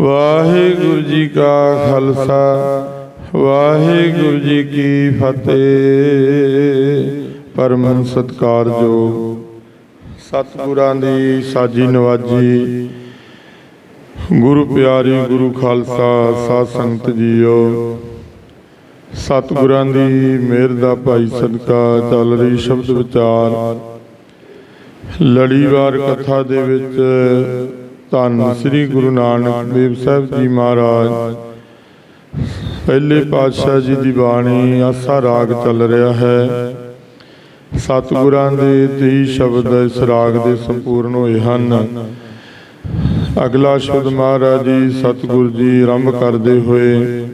ਵਾਹਿਗੁਰੂ ਜੀ ਕਾ ਖਾਲਸਾ, ਵਾਹਿਗੁਰੂ ਜੀ ਕੀ ਫਤਿਹ। ਪਰਮ ਸਤਕਾਰਯੋਗ। ਸਤਿਗੁਰਾਂ ਦੀ ਸਾਜੀ ਨਵਾਜੀ। ਗੁਰੂ ਪਿਆਰੀ ਗੁਰੂ ਖਾਲਸਾ, ਸਾਧ ਸੰਗਤ ਜੀਓ। ਸਤਿਗੁਰਾਂ ਦੀ ਮਿਹਰ ਦਾ ਭਾਈ ਸਦਕਾ ਚੱਲ ਰਹੀ ਸ਼ਬਦ ਵਿਚਾਰ। ਲੜੀਵਾਰ ਕਥਾ ਦੇ ਵਿੱਚ ਧੰਨ ਸ੍ਰੀ ਗੁਰੂ ਨਾਨਕ ਦੇਵ ਸਾਹਿਬ ਜੀ ਮਹਾਰਾਜ। ਪਹਿਲੇ ਪਾਤਸ਼ਾਹ ਜੀ ਦੀ ਬਾਣੀ ਆਸਾ ਰਾਗ ਚੱਲ ਰਿਹਾ ਹੈ। ਸਤਿਗੁਰਾਂ ਦੇ 23 ਸ਼ਬਦ ਇਸ ਰਾਗ ਦੇ ਸੰਪੂਰਨ ਹੋਏ ਹਨ। ਅਗਲਾ ਸ਼ਬਦ ਮਹਾਰਾਜ ਜੀ ਸਤਿਗੁਰ ਜੀ ਆਰੰਭ ਕਰਦੇ ਹੋਏ।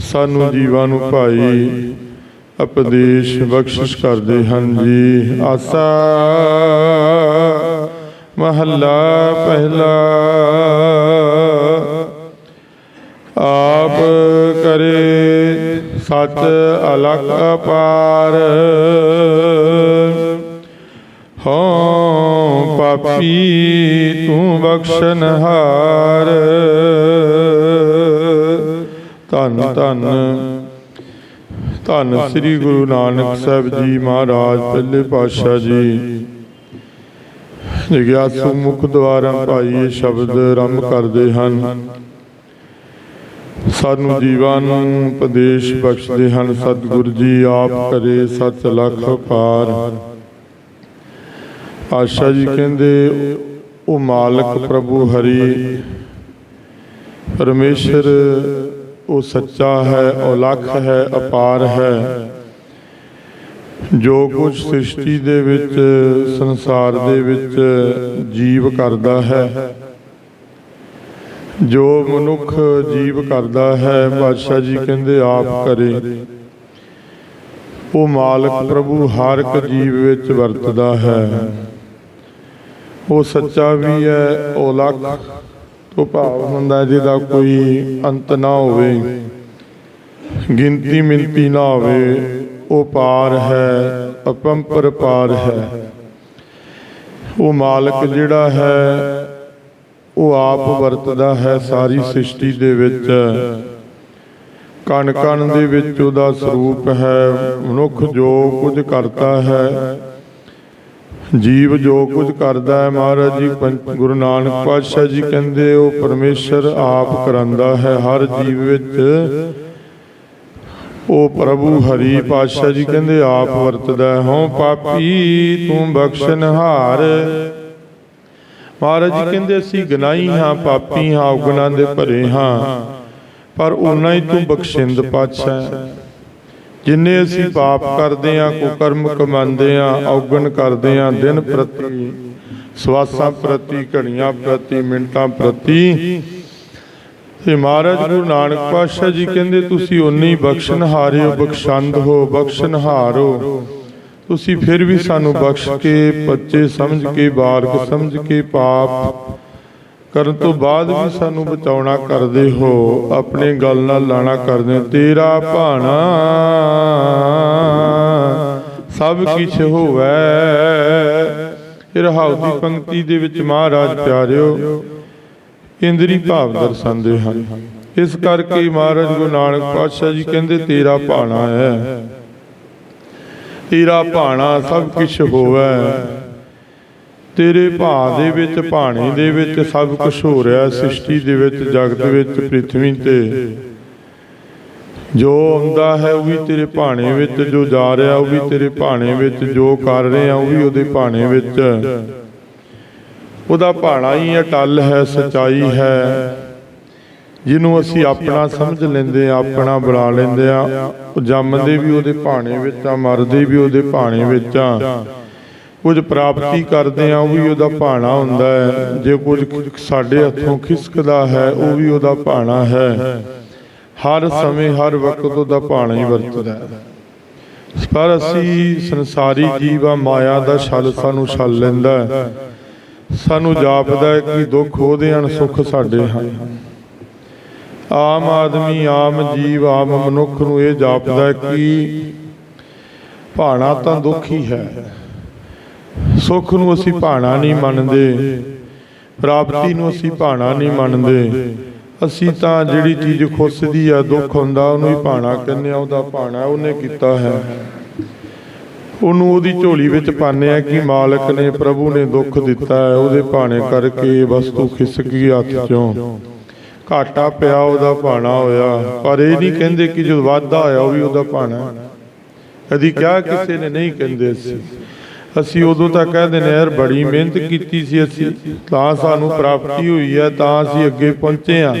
ਸਾਨੂੰ ਜੀਵਾਂ ਨੂੰ ਭਾਈ ਉਪਦੇਸ਼ ਬਖਸ਼ਿਸ਼ ਕਰਦੇ ਹਨ ਜੀ। ਆਸਾ। ਮਹੱਲਾ ਪਹਿਲਾ। ਆਪ ਕਰੇ ਸੱਚ ਅਲਖ ਅਪਾਰ। ਹਉ ਪਾਪੀ ਤੂੰ ਬਖਸ਼ਨਹਾਰ ਧੰਨ ਧੰਨ। ਧੰਨ ਸ੍ਰੀ ਗੁਰੂ ਨਾਨਕ ਸਾਹਿਬ ਜੀ ਮਹਾਰਾਜ, ਪਹਿਲੇ ਪਾਤਸ਼ਾਹ ਜੀ। ਜਿਗਿਆਸੂ ਮੁਖ ਦੁਆਰਾ ਭਾਈ ਇਹ ਸ਼ਬਦ ਆਰੰਭ ਕਰਦੇ ਹਨ। ਸਾਨੂੰ ਜੀਵਾਂ ਨੂੰ ਉਪਦੇਸ਼ ਬਖਸ਼ਦੇ ਹਨ। ਸਤਿਗੁਰੂ ਜੀ ਆਪ ਕਰੇ ਸਤ ਲਖ ਪਾਰ। ਆਸ਼ਾ ਜੀ ਕਹਿੰਦੇ, ਉਹ ਮਾਲਕ ਪ੍ਰਭੂ ਹਰੀ। ਪਰਮੇਸ਼ਰ, ਉਹ ਸੱਚਾ ਹੈ ਔਲਖ ਹੈ, ਅਪਾਰ ਹੈ। ਜੋ ਕੁਝ ਸ੍ਰਿਸ਼ਟੀ ਦੇ ਵਿੱਚ, ਸੰਸਾਰ ਦੇ ਵਿੱਚ ਜੀਵ ਕਰਦਾ ਹੈ, ਜੋ ਮਨੁੱਖ ਜੀਵ ਕਰਦਾ ਹੈ, ਬਾਦਸ਼ਾਹ ਜੀ ਕਹਿੰਦੇ ਆਪ ਕਰੇ। ਉਹ ਮਾਲਕ ਪ੍ਰਭੂ ਹਰ ਇੱਕ ਜੀਵ ਵਿੱਚ ਵਰਤਦਾ ਹੈ। ਉਹ ਸੱਚਾ ਵੀ ਹੈ, ਉਹ ਲੱਖ ਤੋਂ ਭਾਵ ਹੁੰਦਾ ਜਿਹਦਾ ਕੋਈ ਅੰਤ ਨਾ ਹੋਵੇ, ਗਿਣਤੀ ਮਿੰਤੀ ਨਾ ਹੋਵੇ। ਉਹ ਪਾਰ ਹੈ, ਅਪੰਪਰ ਪਾਰ ਹੈ। ਉਹ ਮਾਲਕ ਜਿਹੜਾ ਹੈ, ਉਹ ਆਪ ਵਰਤਦਾ ਹੈ ਸਾਰੀ ਸ੍ਰਿਸ਼ਟੀ ਦੇ ਵਿੱਚ। ਕਣ ਕਣ ਦੇ ਵਿੱਚ ਉਹਦਾ ਸਰੂਪ ਹੈ, ਮਨੁੱਖ ਜੋ ਕੁਝ ਕਰਦਾ ਹੈ, ਜੀਵ ਜੋ ਕੁਝ ਕਰਦਾ ਹੈ, ਮਹਾਰਾਜ ਜੀ, ਪੰਜ- ਗੁਰੂ ਨਾਨਕ ਪਾਤਸ਼ਾਹ ਜੀ ਕਹਿੰਦੇ, ਉਹ ਪਰਮੇਸ਼ਰ ਆਪ ਕਰਾਂਦਾ ਹੈ ਹਰ ਜੀਵ ਵਿੱਚ। ਉਹ ਪ੍ਰਭੂ ਹਰੀ ਪਾਤਸ਼ਾਹ ਜੀ ਕਹਿੰਦੇ, ਆਪ ਵਰਤਦਾ ਹਉ ਪਾਪੀ, ਤੂੰ ਬਖਸ਼ਨਹਾਰ ਮਹਾਰਾਜ ਜੀ ਕਹਿੰਦੇ, ਅਸੀਂ ਗਨਾਈ ਹਾਂ, ਪਾਪੀ ਹਾਂ, ਔਗਣਾਂ ਦੇ ਭਰੇ ਹਾਂ, ਪਰ ਉਨਾ ਹੀ ਤੂੰ ਬਖਸ਼ਿੰਦ ਪਾਤਸ਼ਾਹ ਜਿੰਨੇ ਅਸੀਂ ਪਾਪ ਕਰਦੇ ਹਾਂ ਕੁਕਰਮ ਕਮਾਉਂਦੇ ਹਾਂ, ਔਗਣ ਕਰਦੇ ਹਾਂ, ਦਿਨ ਪ੍ਰਤੀ ਸਵਾਸਾਂ ਪ੍ਰਤੀ, ਘੜੀਆਂ ਪ੍ਰਤੀ, ਮਿੰਟਾਂ ਪ੍ਰਤੀ ਤੇ ਮਹਾਰਾਜ ਗੁਰੂ ਨਾਨਕ ਪਾਤਸ਼ਾਹ ਜੀ ਕਹਿੰਦੇ ਤੁਸੀਂ ਉਨੀ ਹੋ ਬਖਸ਼ੰਦ ਹੋ ਬਖਸ਼ਣਹਾਰ ਹੋ ਤੁਸੀਂ ਫਿਰ ਵੀ ਸਾਨੂੰ ਬਖਸ਼ ਕੇ ਬੱਚੇ ਸਮਝ ਕੇ ਬਾਲਕ ਸਮਝ ਕੇ ਪਾਪ ਕਰਨ ਤੋਂ ਬਾਅਦ ਵੀ ਸਾਨੂੰ ਬਚਾਉਣਾ ਕਰਦੇ ਹੋ ਆਪਣੇ ਗੱਲ ਨਾਲ ਲਾਣਾ ਕਰਦੇ ਹੋ। ਤੇਰਾ ਭਾਣਾ ਸਭ ਕਿਛ ਹੋਵੇ। ਇਹ ਰਹਾਉ ਦੀ ਪੰਕਤੀ ਦੇ ਵਿੱਚ ਮਹਾਰਾਜ ਪਿਆਰਿਓ ਇੰਦਰੀ ਭਾਵ ਦਰਸਾਉਂਦੇ ਹਨ। ਇਸ ਕਰਕੇ ਮਹਾਰਾਜ ਗੁਰੂ ਨਾਨਕ ਪਾਤਸ਼ਾਹ ਜੀ ਕਹਿੰਦੇ, ਤੇਰਾ ਭਾਣਾ ਹੈ। ਤੇਰਾ ਭਾਣਾ ਸਭ ਕਿਛ ਹੋਵੇ। ਤੇਰੇ ਭਾ ਦੇ ਵਿੱਚ, ਭਾਣੇ ਦੇ ਵਿੱਚ ਸਭ ਕੁਝ ਹੋ ਰਿਹਾ, ਸ੍ਰਿਸ਼ਟੀ ਦੇ ਵਿੱਚ, ਜਗਤ ਵਿੱਚ ਪ੍ਰithvi ਤੇ। ਜੋ ਆਉਂਦਾ ਹੈ, ਉਹ ਵੀ ਤੇਰੇ ਭਾਣੇ ਵਿੱਚ ਜੋ ਜਾ ਰਿਹਾ, ਉਹ ਵੀ ਤੇਰੇ ਭਾਣੇ ਵਿੱਚ ਜੋ ਕਰ ਰਿਹਾ ਉਹ ਵੀ ਉਹਦੇ ਭਾਣੇ ਵਿੱਚ। ਉਹਦਾ ਭਾਣਾ ਹੀ ਅਟਲ ਹੈ, ਸਚਾਈ ਹੈ। ਜਿਹਨੂੰ ਅਸੀਂ ਆਪਣਾ ਸਮਝ ਲੈਂਦੇ ਆ ਆਪਣਾ ਬਣਾ ਲੈਂਦੇ ਆ ਉਹ ਜੰਮਦੇ ਵੀ ਉਹਦੇ ਭਾਣੇ ਵਿੱਚ ਆ, ਮਰਦੇ ਵੀ ਉਹਦੇ ਭਾਣੇ ਵਿੱਚ ਆ। ਕੁਝ ਪ੍ਰਾਪਤੀ ਕਰਦੇ ਆ ਉਹ ਵੀ ਉਹਦਾ ਭਾਣਾ ਹੁੰਦਾ ਹੈ। ਜੇ ਕੁਝ ਸਾਡੇ ਹੱਥੋਂ ਖਿਸਕਦਾ ਹੈ, ਉਹ ਵੀ ਉਹਦਾ ਭਾਣਾ ਹੈ। ਹਰ ਸਮੇਂ, ਹਰ ਵਕਤ ਉਹਦਾ ਭਾਣਾ ਹੀ ਵਰਤਦਾ ਹੈ। ਪਰ ਅਸੀਂ ਸੰਸਾਰੀ ਜੀਵ ਮਾਇਆ ਦਾ ਛਲ ਸਾਨੂੰ ਛਲ ਲੈਂਦਾ ਹੈ। ਸਾਨੂੰ ਜਾਪਦਾ ਹੈ ਕਿ ਦੁੱਖ ਉਹਦੇ ਹਨ ਸੁੱਖ ਸਾਡੇ ਹਨ। ਆਮ ਆਦਮੀ ਆਮ ਜੀਵ ਆਮ ਮਨੁੱਖ ਨੂੰ ਇਹ ਜਾਪਦਾ ਹੈ ਕਿ ਭਾਣਾ ਤਾਂ ਦੁੱਖ ਹੀ ਹੈ। ਸੁੱਖ ਨੂੰ ਅਸੀਂ ਭਾਣਾ ਨਹੀਂ ਮੰਨਦੇ। ਪ੍ਰਾਪਤੀ ਨੂੰ ਅਸੀਂ ਭਾਣਾ ਨਹੀਂ ਮੰਨਦੇ। ਅਸੀਂ ਤਾਂ ਜਿਹੜੀ ਚੀਜ਼ ਖੁੱਸਦੀ ਆ ਦੁੱਖ ਹੁੰਦਾ ਉਹਨੂੰ ਹੀ ਭਾਣਾ ਕਹਿੰਦੇ ਆ ਉਹਦਾ ਭਾਣਾ ਉਹਨੇ ਕੀਤਾ ਹੈ। ਉਹਨੂੰ ਉਹਦੀ ਝੋਲੀ ਵਿੱਚ ਪਾਉਂਦੇ ਆ ਕਿ ਮਾਲਕ ਨੇ ਪ੍ਰਭੂ ਨੇ ਦੁੱਖ ਦਿੱਤਾ ਹੈ ਉਹਦੇ ਭਾਣੇ ਕਰਕੇ ਵਸਤੂ ਖਿਸਕ ਗਈ ਹੱਥ ਚੋਂ। ਘਾਟਾ ਪਿਆ ਉਹਦਾ ਭਾਣਾ ਹੋਇਆ। ਪਰ ਇਹ ਨਹੀਂ ਕਹਿੰਦੇ ਕਿ ਜੋ ਵਾਧਾ ਹੋਇਆ ਉਹ ਵੀ ਉਹਦਾ ਭਾਣਾ। ਕਦੀ ਕਿਹਾ ਕਿਸੇ ਨੇ ਨਹੀਂ ਕਹਿੰਦੇ ਸੀ। ਅਸੀਂ ਉਦੋਂ ਤਾਂ ਕਹਿੰਦੇ ਨੇ ਯਾਰ ਬੜੀ ਮਿਹਨਤ ਕੀਤੀ ਸੀ ਅਸੀਂ ਤਾਂ ਸਾਨੂੰ ਪ੍ਰਾਪਤੀ ਹੋਈ ਹੈ ਤਾਂ ਅਸੀਂ ਅੱਗੇ ਪਹੁੰਚੇ ਆ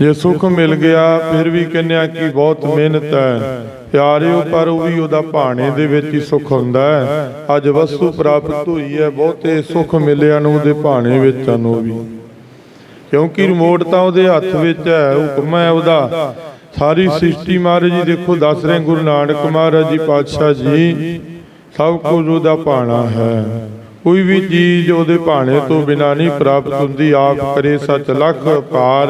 ਜੇ ਸੁੱਖ ਮਿਲ ਗਿਆ ਫਿਰ ਵੀ ਕਹਿੰਦੇ ਆ ਕਿ ਬਹੁਤ ਮਿਹਨਤ ਹੈ ਪਿਆਰਿਓ, ਪਰ ਉਹ ਵੀ ਉਹਦਾ ਭਾਣੇ ਦੇ ਵਿੱਚ ਹੀ ਸੁੱਖ ਹੁੰਦਾ ਹੈ। ਅੱਜ ਵਸਤੂ ਪ੍ਰਾਪਤ ਹੋਈ ਹੈ, ਬਹੁਤੇ ਸੁੱਖ ਮਿਲਿਆ ਨੂੰ ਉਹਦੇ ਭਾਣੇ ਵਿੱਚ ਹਨ ਵੀ। ਕਿਉਂਕਿ ਰਿਮੋਟ ਤਾਂ ਉਹਦੇ ਹੱਥ ਵਿੱਚ ਹੈ, ਹੁਕਮ ਹੈ ਉਹਦਾ। ਸਾਰੀ ਸ੍ਰਿਸ਼ਟੀ ਮਹਾਰਾਜ ਜੀ ਦੇਖੋ, ਦੱਸ ਰਹੇ ਗੁਰੂ ਨਾਨਕ ਮਹਾਰਾਜ ਜੀ ਪਾਤਸ਼ਾਹ ਜੀ, ਸਭ ਕੁਝ ਉਹਦਾ ਭਾਣਾ ਹੈ। ਕੋਈ ਵੀ ਚੀਜ਼ ਉਹਦੇ ਭਾਣੇ ਤੋਂ ਬਿਨਾ ਨਹੀਂ ਪ੍ਰਾਪਤ ਹੁੰਦੀ, ਆਪ ਕਰੇ ਸੱਚ ਲਖ ਪਾਰ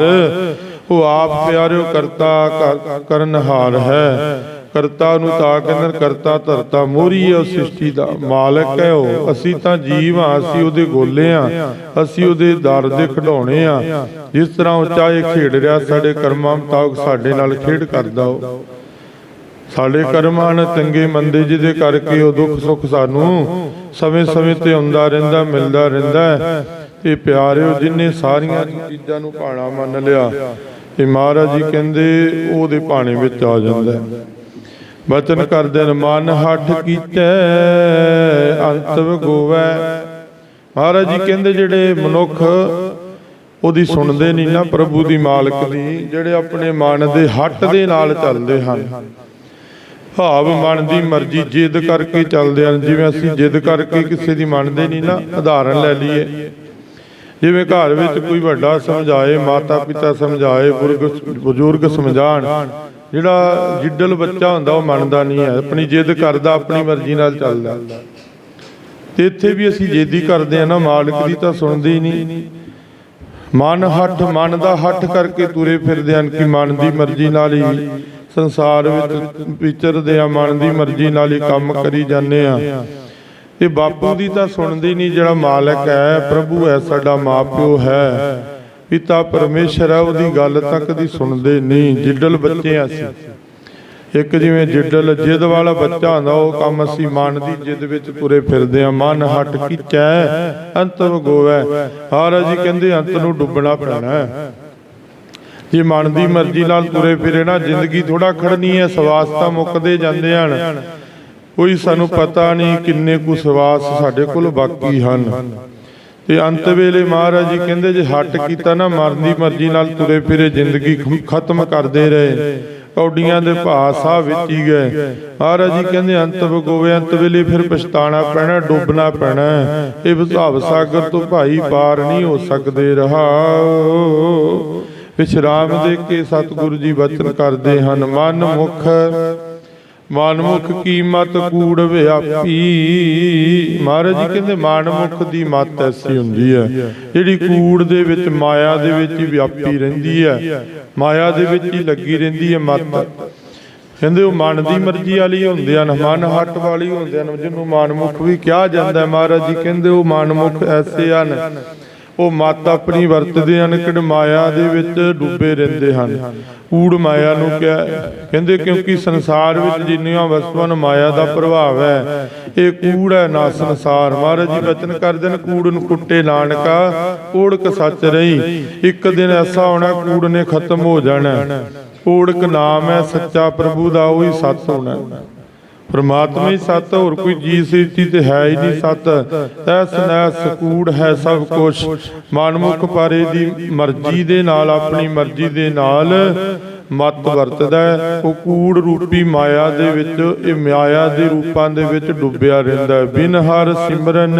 ਉਹ ਆਪ ਪਿਆਰਿਓ ਕਰਤਾ ਕਰ- ਕਰਨਹਾਰ ਹੈ। ਕਰਤਾ ਨੂੰ ਤਾਂ ਕਹਿੰਦੇ ਕਰਤਾ ਧਰਤਾ, ਮੋਰੀ ਹੈ ਸ੍ਰਿਸ਼ਟੀ ਦਾ ਮਾਲਕ ਹੈ ਉਹ। ਅਸੀਂ ਤਾਂ ਜੀਵ ਹਾਂ, ਅਸੀਂ ਉਹਦੇ ਗੋਲੇ ਹਾਂ, ਅਸੀਂ ਉਹਦੇ ਦਰ ਦੇ ਖਿਡੌਣੇ ਆ ਜਿਸ ਤਰ੍ਹਾਂ ਉਹ ਚਾਹੇ ਖੇਡ ਰਿਹਾ, ਸਾਡੇ ਕਰਮਾਂ ਮੁਤਾਬਕ ਸਾਡੇ ਨਾਲ ਖੇਡ ਕਰਦਾ ਉਹ। ਸਾਡੇ ਕਰਮਾਂ ਨੇ ਚੰਗੇ ਮੰਦੇ, ਜਿਹਦੇ ਕਰਕੇ ਉਹ ਦੁੱਖ ਸੁੱਖ ਸਾਨੂੰ ਸਮੇਂ-ਸਮੇਂ ਤੇ ਆਉਂਦਾ ਰਹਿੰਦਾ, ਮਿਲਦਾ ਰਹਿੰਦਾ ਹੈ। ਤੇ ਪਿਆਰਿਓ, ਜਿਨੇ ਸਾਰੀਆਂ ਚੀਜ਼ਾਂ ਨੂੰ ਭਾਣਾ ਮੰਨ ਲਿਆ ਤੇ ਮਹਾਰਾਜ ਜੀ ਕਹਿੰਦੇ, ਉਹਦੇ ਭਾਣੇ ਵਿੱਚ ਆ ਜਾਂਦਾ ਹੈ। ਬਚਨ ਕਰਦੇ ਨੇ ਮਨ ਹੱਠ ਕੀਤੇ ਅੰਤ ਗੋਵੈ। ਮਹਾਰਾਜ ਜੀ ਕਹਿੰਦੇ ਜਿਹੜੇ ਮਨੁੱਖ ਉਹਦੀ ਸੁਣਦੇ ਨਹੀਂ ਨਾ ਪ੍ਰਭੂ ਦੀ ਮਾਲਕ ਦੀ ਜਿਹੜੇ ਆਪਣੇ ਮਨ ਦੇ ਹੱਟ ਦੇ ਨਾਲ ਚੱਲਦੇ ਹਨ। ਭਾਵ ਮਨ ਦੀ ਮਰਜ਼ੀ ਜਿੱਦ ਕਰਕੇ ਚੱਲਦੇ ਹਨ। ਜਿਵੇਂ ਅਸੀਂ ਜਿੱਦ ਕਰਕੇ ਕਿਸੇ ਦੀ ਮੰਨਦੇ ਨਹੀਂ ਨਾ ਉਦਾਹਰਣ ਲੈ ਲਈਏ। ਜਿਵੇਂ ਘਰ ਵਿੱਚ ਕੋਈ ਵੱਡਾ ਸਮਝਾਏ ਮਾਤਾ ਪਿਤਾ ਸਮਝਾਏ ਬਜ਼ੁਰਗ ਸਮਝਾਣ। ਜਿਹੜਾ ਜਿੱਡਲ ਬੱਚਾ ਹੁੰਦਾ ਉਹ ਮੰਨਦਾ ਨਹੀਂ ਹੈ। ਆਪਣੀ ਜਿੱਦ ਕਰਦਾ, ਆਪਣੀ ਮਰਜ਼ੀ ਨਾਲ ਚੱਲਦਾ। ਤੇ ਇੱਥੇ ਵੀ ਅਸੀਂ ਜਿੱਦੀ ਕਰਦੇ ਆ ਨਾ ਮਾਲਕ ਦੀ ਤਾਂ ਸੁਣਦੇ ਹੀ ਨਹੀਂ। ਮਨ ਹੱਠ, ਮਨ ਦਾ ਹੱਠ ਕਰਕੇ ਤੁਰੇ ਫਿਰਦੇ ਹਨ ਕਿ ਮਨ ਦੀ ਮਰਜ਼ੀ ਨਾਲ ਹੀ ਸੰਸਾਰ ਵਿੱਚ ਵਿਚਰਦੇ ਆ ਮਨ ਦੀ ਮਰਜ਼ੀ ਨਾਲ ਹੀ ਕੰਮ ਕਰੀ ਜਾਂਦੇ ਆ ਤੇ ਬਾਪੂ ਦੀ ਤਾਂ ਸੁਣਦੇ ਹੀ ਨਹੀਂ ਜਿਹੜਾ ਮਾਲਕ ਹੈ, ਪ੍ਰਭੂ ਹੈ, ਸਾਡਾ ਮਾਪਿਓ ਹੈ। ਪਿਤਾ ਪਰਮੇਸ਼ਰ ਹੈ ਉਹਦੀ ਗੱਲ ਤੱਕ ਦੀ ਸੁਣਦੇ ਨਹੀਂ, ਜਿੱਡਲ ਬੱਚੇ ਆ ਅਸੀਂ। ਇੱਕ ਜਿਵੇਂ ਜਿੱਡਲ, ਜਿੱਦ ਵਾਲਾ ਬੱਚਾ ਹੁੰਦਾ, ਉਹ ਕੰਮ ਅਸੀਂ ਮਨ ਦੀ ਜਿੱਦ ਵਿੱਚ ਤੁਰੇ ਫਿਰਦੇ ਆ, ਮਨ ਹਟ ਕੀਚੈ ਅੰਤਰ ਗੋਵੈ। ਮਹਾਰਾਜ ਜੀ ਕਹਿੰਦੇ, ਅੰਤ ਨੂੰ ਡੁੱਬਣਾ ਪੈਣਾ ਜੇ ਮਨ ਦੀ ਮਰਜ਼ੀ ਨਾਲ ਤੁਰੇ ਫਿਰੇ ਨਾ, ਜ਼ਿੰਦਗੀ ਥੋੜਾ ਖੜਨੀ ਹੈ, ਸਵਾਸ ਤਾਂ ਮੁੱਕਦੇ ਜਾਂਦੇ ਹਨ। ਕੋਈ ਸਾਨੂੰ ਪਤਾ ਨਹੀਂ ਕਿੰਨੇ ਕੁ ਸਵਾਸ ਸਾਡੇ ਕੋਲ ਬਾਕੀ ਹਨ। ਤੇ ਅੰਤ ਵੇਲੇ ਮਹਾਰਾਜ ਜੀ ਕਹਿੰਦੇ ਜੇ ਹਟ ਕੀਤਾ ਨਾ ਮਰਨ ਦੀ ਮਰਜ਼ੀ ਨਾਲ ਤੁਰੇ ਫਿਰੇ, ਜ਼ਿੰਦਗੀ ਖਤਮ ਕਰਦੇ ਰਹੇ। ਕੌਡੀਆਂ ਦੇ ਭਾਅ ਵਿੱਚ ਹੀ ਗਏ। ਮਹਾਰਾਜ ਜੀ ਕਹਿੰਦੇ ਅੰਤ ਵਗੋਵੇ ਅੰਤ ਵੇਲੇ ਫਿਰ ਪਛਤਾਣਾ ਪੈਣਾ, ਡੁੱਬਣਾ ਪੈਣਾ। ਇਹ ਵਿਸਾਵ ਸਾਗਰ ਤੋਂ ਭਾਈ ਪਾਰ ਨਹੀਂ ਹੋ ਸਕਦੇ, ਰਹਾ। ਵਿਸ਼ਰਾਮ ਦੇ ਕੇ ਸਤਿਗੁਰੂ ਜੀ ਬਚਨ ਕਰਦੇ ਹਨ, ਮਨ ਮੁਖ ਮਨਮੁਖ ਕੀ ਮਤ ਕੂੜ ਵਿਆਪੀ? ਮਹਾਰਾਜ ਜੀ ਕਹਿੰਦੇ ਮਨਮੁਖ ਦੀ ਮਤ ਐਸੀ ਹੁੰਦੀ ਹੈ। ਜਿਹੜੀ ਕੂੜ ਦੇ ਵਿੱਚ ਮਾਇਆ ਦੇ ਵਿੱਚ ਹੀ ਵਿਆਪੀ ਰਹਿੰਦੀ ਹੈ। ਮਾਇਆ ਦੇ ਵਿੱਚ ਹੀ ਲੱਗੀ ਰਹਿੰਦੀ ਹੈ ਮਤ। ਕਹਿੰਦੇ ਉਹ ਮਨ ਦੀ ਮਰਜ਼ੀ ਵਾਲੀ ਹੁੰਦੇ ਹਨ ਮਨ ਹੱਟ ਵਾਲੀ ਹੁੰਦੇ ਹਨ ਜਿਹਨੂੰ ਮਨਮੁਖ ਵੀ ਕਿਹਾ ਜਾਂਦਾ ਹੈ। ਮਹਾਰਾਜ ਜੀ ਕਹਿੰਦੇ ਉਹ ਮਨਮੁਖ ਐਸੇ ਹਨ। ਉਹ ਮਤ ਆਪਣੀ ਵਰਤਦੇ ਹਨ ਮਾਇਆ ਦੇ ਵਿੱਚ ਡੁੱਬੇ ਰਹਿੰਦੇ ਹਨ। ਕੂੜ ਮਾਇਆ ਨੂੰ ਕਿਹਾ ਕਹਿੰਦੇ ਕਿਉਂਕਿ ਸੰਸਾਰ ਵਿੱਚ ਜਿੰਨੀਆਂ ਵਸਤੂਆਂ ਨੂੰ ਮਾਇਆ ਦਾ ਪ੍ਰਭਾਵ ਹੈ, ਇਹ ਕੂੜ ਹੈ, ਨਾ ਸੰਸਾਰ। ਮਹਾਰਾਜ ਜੀ ਬਚਨ ਕਰਦੇ ਨੇ, ਕੂੜ ਨੂੰ ਕੁੱਟੇ ਨਾਨਕਾ ਓੜਕ ਸੱਚ ਰਹੀ। ਇੱਕ ਦਿਨ ਐਸਾ ਹੋਣਾ, ਕੂੜ ਨੇ ਖਤਮ ਹੋ ਜਾਣਾ। ਓੜਕ ਨਾਮ ਹੈ, ਸੱਚਾ ਪ੍ਰਭੂ ਦਾ ਉਹੀ ਸੱਚ ਹੋਣਾ। ਪ੍ਰਮਾਤਮਾ ਹੀ ਸੱਤ, ਹੋਰ ਕੋਈ ਜੀ ਸ੍ਰਿਸ਼ਟੀ ਤੇ ਹੈ ਹੀ ਨਹੀਂ ਸੱਤ। ਤੈਸ ਨੈਸ ਕੂੜ ਹੈ ਸਭ ਕੁਛ। ਮਨਮੁਖ ਪਾਰੇ ਦੀ ਮਰਜ਼ੀ ਦੇ ਨਾਲ, ਆਪਣੀ ਮਰਜ਼ੀ ਦੇ ਨਾਲ ਮਤ ਵਰਤਦਾ ਉਹ ਕੂੜ ਰੂਪੀ ਮਾਇਆ ਦੇ ਵਿੱਚ, ਇਹ ਮਾਇਆ ਦੇ ਰੂਪਾਂ ਦੇ ਵਿੱਚ ਡੁੱਬਿਆ ਰਹਿੰਦਾ ਬਿਨ ਹਰ ਸਿਮਰਨ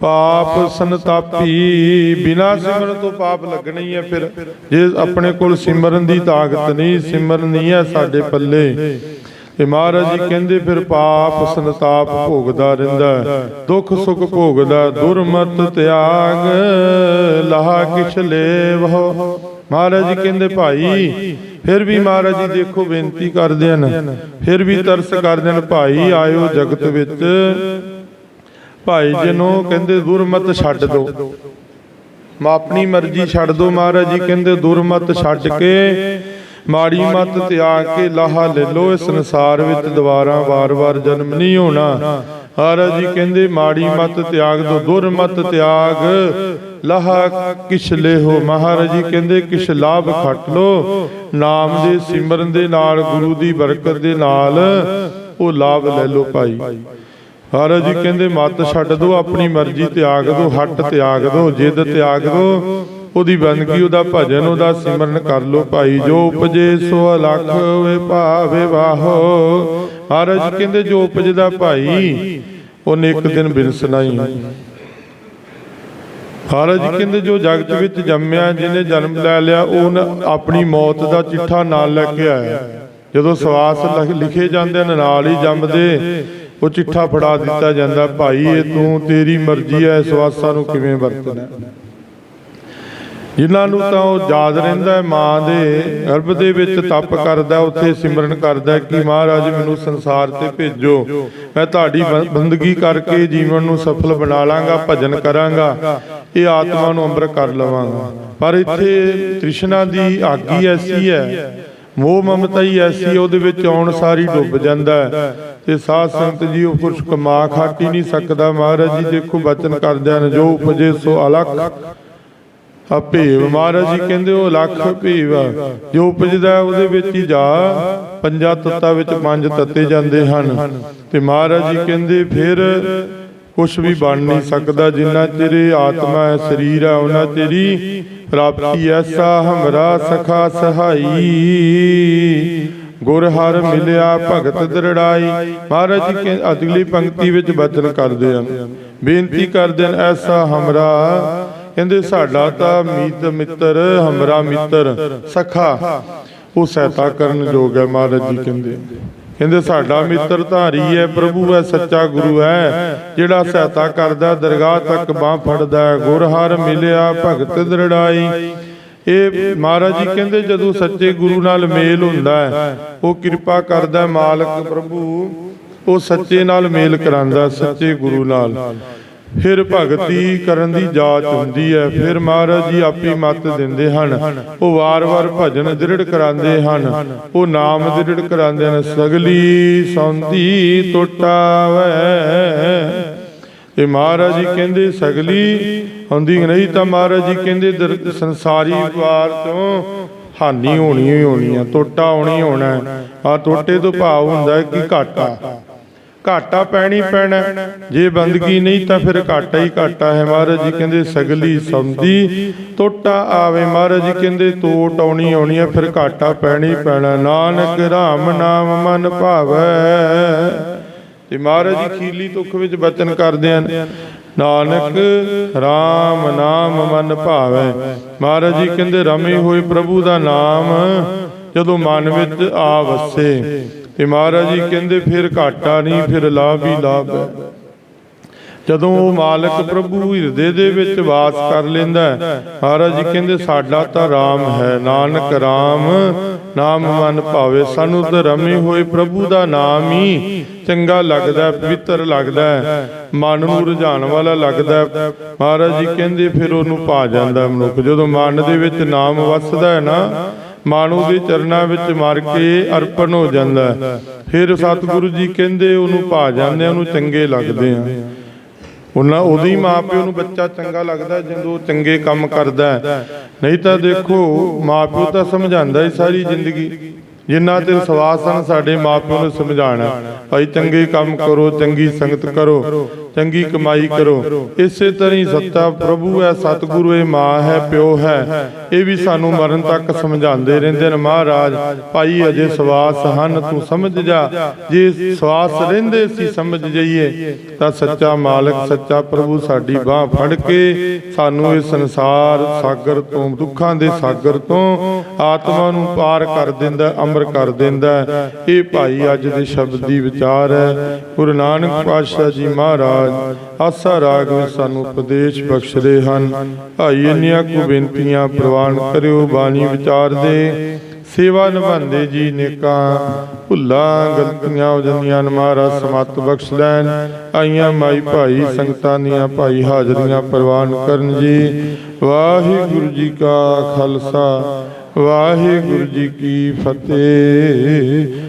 ਪਾਪ ਸੰਤਾਪੀ, ਬਿਨਾ ਸਿਮਰਨ ਤੋਂ ਪਾਪ ਲੱਗਣਾ ਹੀ ਹੈ ਫਿਰ। ਜੇ ਆਪਣੇ ਕੋਲ ਸਿਮਰਨ ਦੀ ਤਾਕਤ ਨਹੀਂ, ਸਿਮਰਨ ਨਹੀਂ ਹੈ ਸਾਡੇ ਪੱਲੇ। ਤੇ ਮਹਾਰਾਜ ਜੀ ਕਹਿੰਦੇ ਫਿਰ ਪਾਪ ਸੰਤਾਪ ਭੋਗਦਾ ਰਹਿੰਦਾ। ਦੁੱਖ ਸੁਖ ਭੋਗਦਾ ਦੁਰਮਤ ਤਿਆਗ ਲਹਾ ਕਿਛ ਲੇਵਹੁ ਮਹਾਰਾਜ ਜੀ ਕਹਿੰਦੇ ਭਾਈ ਫਿਰ ਵੀ ਮਹਾਰਾਜ ਜੀ ਦੇਖੋ ਬੇਨਤੀ ਕਰਦੇ ਹਨ। ਫਿਰ ਵੀ ਤਰਸ ਕਰਦੇ ਹਨ ਭਾਈ ਆਇਓ ਜਗਤ ਵਿੱਚ। ਭਾਈ ਜੀ ਨੂੰ ਕਹਿੰਦੇ ਦੁਰਮਤ ਛੱਡ ਦੋ ਮਾ ਆਪਣੀ ਮਰਜ਼ੀ ਛੱਡ ਦੋ ਮਹਾਰਾਜ ਜੀ ਕਹਿੰਦੇ ਦੁਰਮਤ ਛੱਡ ਕੇ ਮਾੜੀ ਮਤ ਤਿਆਗ ਕੇ ਲਾਹਾ ਲੈ ਲੋ ਇਸ ਸੰਸਾਰ ਵਿੱਚ ਦੁਬਾਰਾ ਵਾਰ-ਵਾਰ ਜਨਮ ਨਹੀਂ ਹੋਣਾ। ਮਹਾਰਾਜ ਜੀ ਕਹਿੰਦੇ ਮਾੜੀ ਮਤ ਤਿਆਗ ਦੋ ਦੁਰਮਤ ਤਿਆਗ। ਲਾਹਾ ਕਿਛ ਲੈਹੋ। ਮਹਾਰਾਜ ਜੀ ਕਹਿੰਦੇ ਕਿਛ ਲਾਭ ਖੱਟ ਲੋ। ਨਾਮ ਦੇ ਸਿਮਰਨ ਦੇ ਨਾਲ ਗੁਰੂ ਦੀ ਬਰਕਤ ਦੇ ਨਾਲ ਉਹ ਲਾਭ ਲੈ ਲੋ ਭਾਈ। ਮਹਾਰਾਜ ਜੀ ਕਹਿੰਦੇ ਮਤ ਛੱਡ ਦੋ ਆਪਣੀ ਮਰਜ਼ੀ ਤਿਆਗ ਦੋ ਹੱਟ ਤਿਆਗ ਦੋ ਜਿੱਦ ਤਿਆਗ ਦੋ। ਉਹਦੀ ਬੰਦਗੀ ਉਹਦਾ ਭਜਨ ਉਹਦਾ ਸਿਮਰਨ ਕਰ ਲੋ ਭਾਈ ਜੋ ਉਪਜੇ ਸੋ ਅਲਖ ਵੇ ਭਾਵੇ ਵਾਹੋ। ਮਹਾਰਾਜ ਜੀ ਕਹਿੰਦੇ ਜੋ ਉਪਜਦਾ ਭਾਈ ਉਹਨੇ ਇੱਕ ਦਿਨ ਬਿਨਸਣਾ ਹੀ ਮਹਾਰਾਜ ਜੀ ਕਹਿੰਦੇ ਜੋ ਜਗਤ ਵਿੱਚ ਜੰਮਿਆ ਜਿਹਨੇ ਜਨਮ ਲੈ ਲਿਆ ਉਹ ਨ- ਆਪਣੀ ਮੌਤ ਦਾ ਚਿੱਠਾ ਨਾਲ ਲੈ ਕੇ ਆਇਆ ਜਦੋਂ ਸਵਾਸ ਲਿਖ- ਜਾਂਦੇ ਨੇ ਨਾਲ ਹੀ ਜੰਮਦੇ। ਉਹ ਚਿੱਠਾ ਫੜਾ ਦਿੱਤਾ ਜਾਂਦਾ ਭਾਈ ਇਹ ਤੂੰ ਤੇਰੀ ਮਰਜ਼ੀ ਹੈ ਸਵਾਸਾਂ ਨੂੰ ਕਿਵੇਂ ਵਰਤਣਾ। ਜਿਨ੍ਹਾਂ ਨੂੰ ਤਾਂ ਉਹ ਯਾਦ ਰਹਿੰਦਾ ਹੈ ਮਾਂ ਦੇ ਗਰਭ ਦੇ ਵਿੱਚ ਤਪ ਕਰਦਾ ਉੱਥੇ ਸਿਮਰਨ ਕਰਦਾ ਕਿ ਮਹਾਰਾਜ ਮੈਨੂੰ ਸੰਸਾਰ ਤੇ ਭੇਜੋ। ਮੈਂ ਤੁਹਾਡੀ ਬੰਦਗੀ ਕਰਕੇ ਜੀਵਨ ਨੂੰ ਸਫਲ ਬਣਾ ਲਾਂਗਾ ਭਜਨ ਕਰਾਂਗਾ ਇਹ ਆਤਮਾ ਨੂੰ ਅੰਮ੍ਰਿਤ ਕਰ ਲਵਾਂਗਾ। ਪਰ ਇੱਥੇ ਤ੍ਰਿਸ਼ਨਾ ਦੀ ਆਗੀ ਐਸੀ ਹੈ ਮੋਹ ਮਮਤਾ ਹੀ ਐਸੀ ਹੈ, ਉਹਦੇ ਵਿੱਚ ਆਉਣ ਸਾਰੀ ਡੁੱਬ ਜਾਂਦਾ ਤੇ ਸਾਧ ਸੰਗਤ ਜੀ ਉਹ ਕੁਛ ਕਮਾ ਖਾਟੀ ਨਹੀਂ ਸਕਦਾ। ਮਹਾਰਾਜ ਜੀ ਦੇਖੋ ਬਚਨ ਕਰਦਿਆਂ ਜੋ ਉਪਜੇ ਸੋ ਅਲਖ। ਆ ਭੇਵ ਮਹਾਰਾਜ ਜੀ ਕਹਿੰਦੇ ਉਹ ਲੱਖ ਭੇਵ ਜੋ ਉਪਜਦਾ ਉਹਦੇ ਵਿੱਚ ਹੀ ਜਾ। ਪੰਜਾਂ ਤੱਤਾਂ ਵਿੱਚ ਪੰਜ ਤੱਤੇ ਜਾਂਦੇ ਹਨ। ਤੇ ਮਹਾਰਾਜ ਜੀ ਕਹਿੰਦੇ ਫਿਰ ਕੁਝ ਵੀ ਬਣ ਨਹੀਂ ਸਕਦਾ ਜਿੰਨਾ ਤੇਰੇ ਆਤਮਾ ਹੈ ਸਰੀਰ ਹੈ ਉਹਨਾਂ ਤੇਰੀ ਪ੍ਰਾਪਤੀ ਐਸਾ ਹਮਰਾ ਸਖਾ ਸਹਾਈ। ਗੁਰ ਹਰ ਮਿਲਿਆ ਭਗਤ ਦਰੜਾਈ। ਮਹਾਰਾਜ ਜੀ ਕਹਿੰਦੇ ਅਗਲੀ ਪੰਕਤੀ ਵਿੱਚ ਬਚਨ ਕਰਦੇ ਹਨ। ਬੇਨਤੀ ਕਰਦੇ ਹਨ ਐਸਾ ਹਮਰਾ। ਕਹਿੰਦੇ ਸਾਡਾ ਤਾਂ ਮੀਤ ਮਿੱਤਰ ਹਮਰਾ ਮਿੱਤਰ ਸਖਾ। ਉਹ ਸਹਾਇਤਾ ਕਰਨ ਯੋਗ ਹੈ ਮਹਾਰਾਜ ਜੀ ਕਹਿੰਦੇ। ਕਹਿੰਦੇ। ਸਾਡਾ ਮਿੱਤਰ ਧਾਰੀ ਹੈ ਪ੍ਰਭੂ ਹੈ ਸੱਚਾ ਗੁਰੂ ਹੈ। ਜਿਹੜਾ ਸਹਾਇਤਾ ਕਰਦਾ ਦਰਗਾਹ ਤੱਕ ਬਾਹ ਫੜਦਾ ਹੈ ਗੁਰ ਹਰ ਮਿਲਿਆ ਭਗਤ ਦਰੜਾਈ। ਇਹ ਮਹਾਰਾਜ ਜੀ ਕਹਿੰਦੇ ਜਦੋਂ ਸੱਚੇ ਗੁਰੂ ਨਾਲ ਮੇਲ ਹੁੰਦਾ ਹੈ ਉਹ ਕਿਰਪਾ ਕਰਦਾ ਮਾਲਕ ਪ੍ਰਭੂ। ਉਹ ਸੱਚੇ ਨਾਲ ਮੇਲ ਕਰਾਂਦਾ ਸੱਚੇ ਗੁਰੂ ਨਾਲ। ਫਿਰ ਭਗਤੀ ਕਰਨ ਦੀ ਜਾਚ ਹੁੰਦੀ ਹੈ। ਫਿਰ ਮਹਾਰਾਜ ਜੀ ਆਪੀ ਮਤ ਦਿੰਦੇ ਹਨ। ਉਹ ਵਾਰ-ਵਾਰ ਭਜਨ ਦ੍ਰਿੜ ਕਰਾਉਂਦੇ ਹਨ। ਉਹ ਨਾਮ ਦ੍ਰਿੜ ਕਰਾਉਂਦੇ ਹਨ। ਸਗਲੀ ਸੌਂਦੀ ਟੁੱਟਾਵੇ। ਇਹ ਮਹਾਰਾਜ ਜੀ ਕਹਿੰਦੇ, ਸਗਲੀ ਹੁੰਦੀ ਨਹੀਂ ਤਾਂ ਮਹਾਰਾਜ ਜੀ ਕਹਿੰਦੇ, ਦਰ- ਸੰਸਾਰੀ ਵਾਰ ਤੋਂ ਹਾਨੀ ਹੋਣੀ ਹੀ ਹੋਣੀ ਆ। ਟੋਟਾ ਹੋਣੀ ਹੋਣਾ। ਆ ਟੋਟੇ ਤੋਂ ਭਾਵ ਹੁੰਦਾ ਕਿ ਘਾਟਾ। ਘਾਟਾ ਪੈਣੀ ਪੈਣਾ। ਜੇ ਬੰਦਗੀ ਨਹੀਂ ਤਾਂ ਫਿਰ ਘਾਟਾ ਹੀ ਘਾਟਾ ਹੈ। ਮਹਾਰਾਜ ਜੀ ਕਹਿੰਦੇ, ਸਗਲੀ ਸੰਦੀ ਟੋਟਾ ਆਵੇ। ਮਹਾਰਾਜ ਜੀ ਕਹਿੰਦੇ, ਤੋਟ ਆਉਣੀ ਆਉਣੀ ਹੈ ਫਿਰ ਘਾਟਾ ਪੈਣੀ ਪੈਣਾ। ਨਾਨਕ ਰਾਮ ਨਾਮ ਮਨ ਭਾਵੈ। ਤੇ ਮਹਾਰਾਜ ਜੀ ਖੀਲੀ ਤੁਖ ਵਿੱਚ ਬਚਨ ਕਰਦੇ ਹਨ। ਨਾਨਕ RAM ਨਾਮ ਮਨ ਭਾਵੈ। ਮਹਾਰਾਜ ਜੀ ਕਹਿੰਦੇ, ਰਮੇ ਹੋਏ ਪ੍ਰਭੂ ਦਾ ਨਾਮ ਜਦੋਂ ਮਨ ਵਿੱਚ ਆ ਵਸੇ। ਤੇ ਮਹਾਰਾਜ ਜੀ ਕਹਿੰਦੇ ਫਿਰ ਘਾਟਾ ਨਹੀਂ ਫਿਰ ਲਾਭ ਹੀ ਲਾਭ ਹੈ ਜਦੋਂ ਉਹ ਮਾਲਕ ਪ੍ਰਭੂ ਹਿਰਦੇ ਦੇ ਵਿੱਚ ਵਾਸ ਕਰ ਲੈਂਦਾ ਹੈ ਮਹਾਰਾਜ ਜੀ ਕਹਿੰਦੇ ਸਾਡਾ ਤਾਂ RAM ਹੈ ਨਾਨਕ RAM ਨਾਮ ਮਨ ਭਾਵੇ ਸਾਨੂੰ ਤਾਂ ਰਮੇ ਹੋਏ ਪ੍ਰਭੂ ਦਾ ਨਾਮ ਹੀ ਚੰਗਾ ਲੱਗਦਾ ਪਵਿੱਤਰ ਲੱਗਦਾ ਮਨ ਨੂੰ ਰੁਝਾਉਣ ਵਾਲਾ ਲੱਗਦਾ। ਮਹਾਰਾਜ ਜੀ ਕਹਿੰਦੇ ਫਿਰ ਉਹਨੂੰ ਪਾ ਜਾਂਦਾ ਮਨੁੱਖ। ਜਦੋਂ ਮਨ ਦੇ ਵਿੱਚ ਨਾਮ ਵਸਦਾ ਹੈ ਨਾ ਮਨ ਉਹਦੇ ਚਰਨਾਂ ਵਿੱਚ ਮਰ ਕੇ ਅਰਪਣ ਹੋ ਜਾਂਦਾ ਹੈ। ਫਿਰ ਸਤਿਗੁਰੂ ਜੀ ਕਹਿੰਦੇ ਉਹਨੂੰ ਪਾ ਜਾਂਦੇ ਉਹਨੂੰ ਚੰਗੇ ਲੱਗਦੇ ਆ। ਉਹਨਾਂ ਉਹਦੀ ਮਾਪਿਓ ਨੂੰ ਬੱਚਾ ਚੰਗਾ ਲੱਗਦਾ ਜਦੋਂ ਉਹ ਚੰਗੇ ਕੰਮ ਕਰਦਾ ਨਹੀਂ ਤਾਂ ਦੇਖੋ ਮਾਪਿਓ ਤਾਂ ਸਮਝਾਉਂਦਾ ਹੀ ਸਾਰੀ ਜ਼ਿੰਦਗੀ। ਜਿੰਨਾ ਤੇ ਸਵਾਸ ਹਨ ਸਾਡੇ ਮਾਪਿਓ ਨੂੰ ਸਮਝਾਣਾ ਭਾਈ ਚੰਗੇ ਕੰਮ ਕਰੋ ਚੰਗੀ ਸੰਗਤ ਕਰੋ ਚੰਗੀ ਕਮਾਈ ਕਰੋ। ਇਸੇ ਤਰ੍ਹਾਂ ਹੀ ਸੱਚਾ ਪ੍ਰਭੂ ਹੈ ਸਤਿਗੁਰੂ ਇਹ ਮਾਂ ਹੈ ਪਿਓ ਹੈ। ਇਹ ਵੀ ਸਾਨੂੰ ਮਰਨ ਤੱਕ ਸਮਝਾਉਂਦੇ ਰਹਿੰਦੇ ਨੇ ਮਹਾਰਾਜ। ਭਾਈ ਅਜੇ ਸਵਾਸ ਹਨ ਤੂੰ ਸਮਝ ਜਾ। ਜੇ। ਸਵਾਸ ਰਹਿੰਦੇ ਸੀ ਸਮਝ ਜਾਈਏ। ਤਾਂ ਸੱਚਾ ਮਾਲਕ ਸੱਚਾ ਪ੍ਰਭੂ ਸਾਡੀ ਬਾਹ ਫੜ ਕੇ ਸਾਨੂੰ ਇਸ ਸੰਸਾਰ ਸਾਗਰ ਤੋਂ ਦੁੱਖਾਂ ਦੇ ਸਾਗਰ ਤੋਂ ਆਤਮਾ ਨੂੰ ਪਾਰ ਕਰ ਦਿੰਦਾ ਅਮਰ ਕਰ ਦਿੰਦਾ ਇਹ ਭਾਈ ਅੱਜ ਦੇ ਸ਼ਬਦ ਦੀ ਵਿਚਾਰ ਹੈ। ਗੁਰੂ ਨਾਨਕ ਪਾਤਸ਼ਾਹ ਜੀ ਮਹਾਰਾਜ, ਆਸਾ ਰਾਗ ਵਿੱਚ ਸਾਨੂੰ ਉਪਦੇਸ਼ ਬਖਸ਼ਦੇ ਹਨ। ਭਾਈ ਇੰਨੀਆਂ ਕੁ ਬੇਨਤੀਆਂ ਪ੍ਰਵਾਨ ਕਰਿਓ, ਬਾਣੀ ਵਿਚਾਰ ਦੇ। ਸੇਵਾ ਨਿਭਾਉਂਦੇ ਜੀ ਨੇਕਾਂ, ਭੁੱਲਾਂ, ਗਲਤੀਆਂ ਹੋ ਜਾਂਦੀਆਂ ਮਹਾਰਾਜ ਸਮਤ ਬਖਸ਼ ਲੈਣ। ਆਈਆਂ ਮਾਈ ਭਾਈ, ਸੰਗਤਾਂ ਦੀਆਂ ਭਾਈ ਹਾਜ਼ਰੀਆਂ ਪ੍ਰਵਾਨ ਕਰਨ ਜੀ। ਵਾਹਿਗੁਰੂ ਜੀ ਕਾ ਖਾਲਸਾ। ਵਾਹਿਗੁਰੂ ਜੀ ਕੀ ਫਤਿਹ।